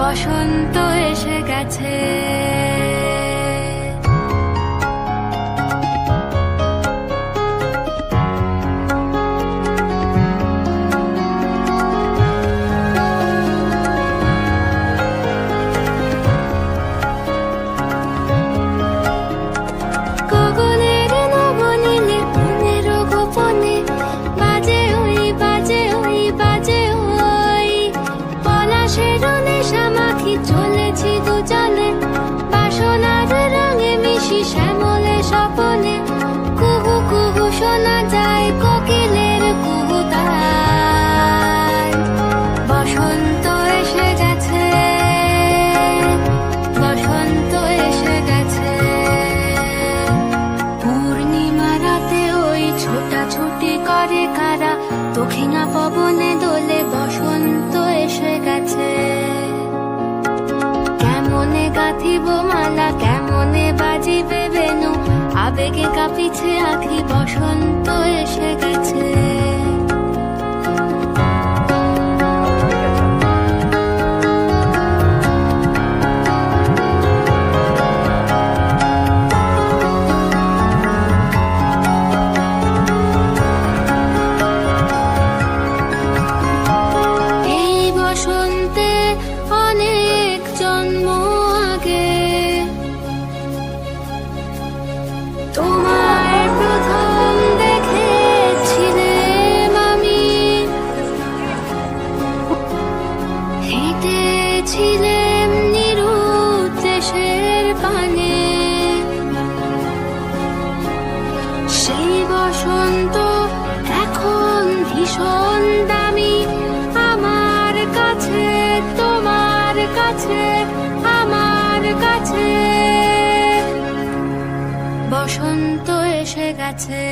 বসন্ত এসে গেছে। শোনা কোকিলের বসন্ত এসে গেছে, বসন্ত এসে গেছে। ওই করে কারা বসন্ত এসে গেছে। কেমনে গাঁথিব মালা, কেমনে বাজিবে আবেগে কাঁপিছে আখি বসন্ত এসে গেছে। হেঁটেছিলেম নিরুদ্দেশের পানে। সেই বসন্ত বসন্ত এসে গেছে।